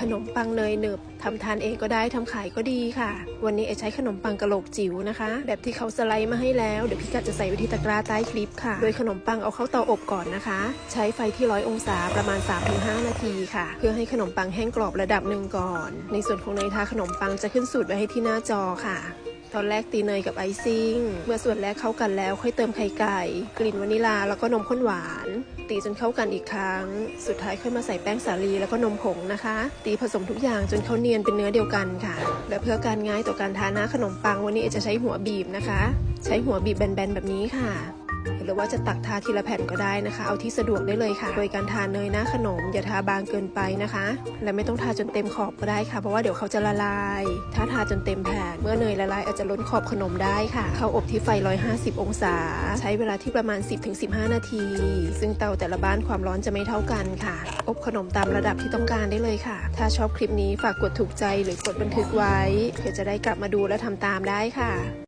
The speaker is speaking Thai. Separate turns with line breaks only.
ขนมปังเนยหนึบทำทานเองก็ได้ทำขายก็ดีค่ะ วันนี้เอใช้ขนมปังกะโหลกจิ๋วนะคะ แบบที่เขาสไลด์มาให้แล้ว เดี๋ยวพี่กัดจะใส่ไว้ที่ตะกร้าใต้คลิปค่ะ โดยขนมปังเอาเข้าเตาอบก่อนนะคะ ใช้ไฟที่ร้อยองศาประมาณ 3-5 นาทีค่ะ เพื่อให้ขนมปังแห้งกรอบระดับหนึ่งก่อน ในส่วนของเนยทาขนมปังจะขึ้นสูตรไว้ให้ที่หน้าจอค่ะ ตอนแรกตีเนยกับไอซิ่ง เมื่อส่วนแรกเข้ากันแล้วค่อยเติมไข่ไก่ กลิ่นวานิลาแล้วก็นมข้นหวาน ตีจนเข้ากันอีกครั้ง สุดท้ายค่อยมาใส่แป้งสาลีแล้วก็นมผงนะคะ ตีผสมทุกอย่างจนเขาเนียนเป็นเนื้อเดียวกันค่ะ และเพื่อการง่ายต่อการทาหน้าขนมปังวันนี้จะใช้หัวบีบนะคะ ใช้หัวบีบแบนๆแบบนี้ค่ะ หรือว่าจะตักทาทีละแผ่นก็ได้นะคะ เอาที่สะดวกได้เลยค่ะ โดยการทาเนยหน้าขนม อย่าทาบางเกินไปนะคะ และไม่ต้องทาจนเต็มขอบก็ได้ค่ะ เพราะว่าเดี๋ยวเขาจะละลาย ถ้าทาจนเต็มแผ่นเมื่อเนยละลายอาจจะล้นขอบขนมได้ค่ะ เข้าอบที่ไฟ 150 องศา ใช้เวลาที่ประมาณ 10-15 นาที ซึ่งเตาแต่ละบ้านความร้อนจะไม่เท่ากันค่ะ อบขนมตามระดับที่ต้องการได้เลยค่ะ ถ้าชอบคลิปนี้ฝากกดถูกใจหรือกดบันทึกไว้เพื่อจะได้กลับมาดูและทำตามได้ค่ะ